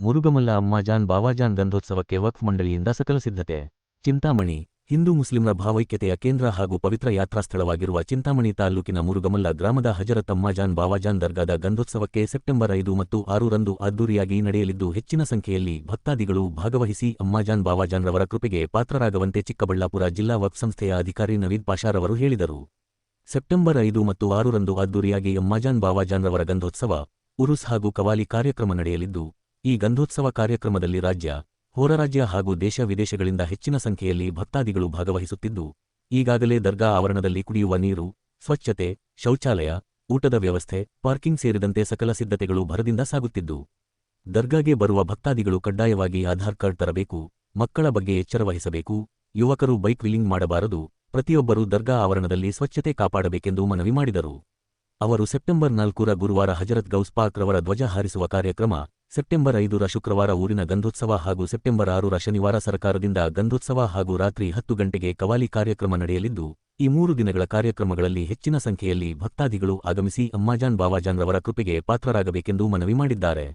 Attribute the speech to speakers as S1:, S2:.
S1: ಮುರುಗಮಲ್ಲ ಅಮ್ಮಾಜಾನ್ ಬಾವಾಜಾನ್ ಗಂಧೋತ್ಸವಕ್ಕೆ ವಕ್ಫ್ ಮಂಡಳಿಯಿಂದ ಸಕಲ ಸಿದ್ಧತೆ. ಚಿಂತಾಮಣಿ. ಹಿಂದೂ ಮುಸ್ಲಿಂರ ಭಾವೈಕ್ಯತೆಯ ಕೇಂದ್ರ ಹಾಗೂ ಪವಿತ್ರ ಯಾತ್ರಾಸ್ಥಳವಾಗಿರುವ ಚಿಂತಾಮಣಿ ತಾಲ್ಲೂಕಿನ ಮುರುಗಮಲ್ಲ ಗ್ರಾಮದ ಹಜರತ್ ಅಮ್ಮಾಜಾನ್ ಬಾವಾಜಾನ್ ದರ್ಗಾದ ಗಂಧೋತ್ಸವಕ್ಕೆ ಸೆಪ್ಟೆಂಬರ್ ಐದು ಮತ್ತು ಆರರಂದು ಅದ್ದೂರಿಯಾಗಿ ನಡೆಯಲಿದ್ದು, ಹೆಚ್ಚಿನ ಸಂಖ್ಯೆಯಲ್ಲಿ ಭಕ್ತಾದಿಗಳು ಭಾಗವಹಿಸಿ ಅಮ್ಮಾಜಾನ್ ಬಾವಾಜಾನ್ ರವರ ಕೃಪೆಗೆ ಪಾತ್ರರಾಗುವಂತೆ ಚಿಕ್ಕಬಳ್ಳಾಪುರ ಜಿಲ್ಲಾ ವಕ್ಫ್ ಸಂಸ್ಥೆಯ ಅಧಿಕಾರಿ ನವೀದ್ ಪಾಷಾರವರು ಹೇಳಿದರು. ಸೆಪ್ಟೆಂಬರ್ ಐದು ಮತ್ತು ಆರರಂದು ಅದ್ದೂರಿಯಾಗಿ ಅಮ್ಮಾಜಾನ್ ಬಾವಾಜಾನ್ ರವರ ಗಂಧೋತ್ಸವ, ಉರುಸ್ ಹಾಗೂ ಕವಾಲಿ ಕಾರ್ಯಕ್ರಮ ನಡೆಯಲಿದ್ದು ಈ ಗಂಧೋತ್ಸವ ಕಾರ್ಯಕ್ರಮದಲ್ಲಿ ರಾಜ್ಯ, ಹೊರರಾಜ್ಯ ಹಾಗೂ ದೇಶ ವಿದೇಶಗಳಿಂದ ಹೆಚ್ಚಿನ ಸಂಖ್ಯೆಯಲ್ಲಿ ಭಕ್ತಾದಿಗಳು ಭಾಗವಹಿಸುತ್ತಿದ್ದು, ಈಗಾಗಲೇ ದರ್ಗಾ ಆವರಣದಲ್ಲಿ ಕುಡಿಯುವ ನೀರು, ಸ್ವಚ್ಛತೆ, ಶೌಚಾಲಯ, ಊಟದ ವ್ಯವಸ್ಥೆ, ಪಾರ್ಕಿಂಗ್ ಸೇರಿದಂತೆ ಸಕಲ ಸಿದ್ಧತೆಗಳು ಭರದಿಂದ ಸಾಗುತ್ತಿದ್ದು, ದರ್ಗಾಗೆ ಬರುವ ಭಕ್ತಾದಿಗಳು ಕಡ್ಡಾಯವಾಗಿ ಆಧಾರ್ ಕಾರ್ಡ್ ತರಬೇಕು, ಮಕ್ಕಳ ಬಗ್ಗೆ ಎಚ್ಚರ ವಹಿಸಬೇಕು, ಯುವಕರು ಬೈಕ್ ವಿಲಿಂಗ್ ಮಾಡಬಾರದು, ಪ್ರತಿಯೊಬ್ಬರೂ ದರ್ಗಾ ಆವರಣದಲ್ಲಿ ಸ್ವಚ್ಛತೆ ಕಾಪಾಡಬೇಕೆಂದು ಮನವಿ ಮಾಡಿದರು. ಅವರು ಸೆಪ್ಟೆಂಬರ್ ನಾಲ್ಕರ ಗುರುವಾರ ಹಜರತ್ ಗೌಸ್ ರವರ ಧ್ವಜ ಹಾರಿಸುವ ಕಾರ್ಯಕ್ರಮ ಸೆಪ್ಟೆಂಬರ್ ಐದರ ಶುಕ್ರವಾರ ಊರಿನ ಗಂಧೋತ್ಸವ ಹಾಗೂ ಸೆಪ್ಟೆಂಬರ್ ಆರರ ಶನಿವಾರ ಸರ್ಕಾರದಿಂದ ಗಂಧೋತ್ಸವ ಹಾಗೂ ರಾತ್ರಿ ಹತ್ತು ಗಂಟೆಗೆ ಕವಾಲಿ ಕಾರ್ಯಕ್ರಮ ನಡೆಯಲಿದ್ದು, ಈ ಮೂರು ದಿನಗಳ ಕಾರ್ಯಕ್ರಮಗಳಲ್ಲಿ ಹೆಚ್ಚಿನ ಸಂಖ್ಯೆಯಲ್ಲಿ ಭಕ್ತಾದಿಗಳು ಆಗಮಿಸಿ ಅಮ್ಮಾಜಾನ್ ಬಾವಾಜಾನ್ ರವರ ಕೃಪೆಗೆ ಪಾತ್ರರಾಗಬೇಕೆಂದು ಮನವಿ ಮಾಡಿದ್ದಾರೆ.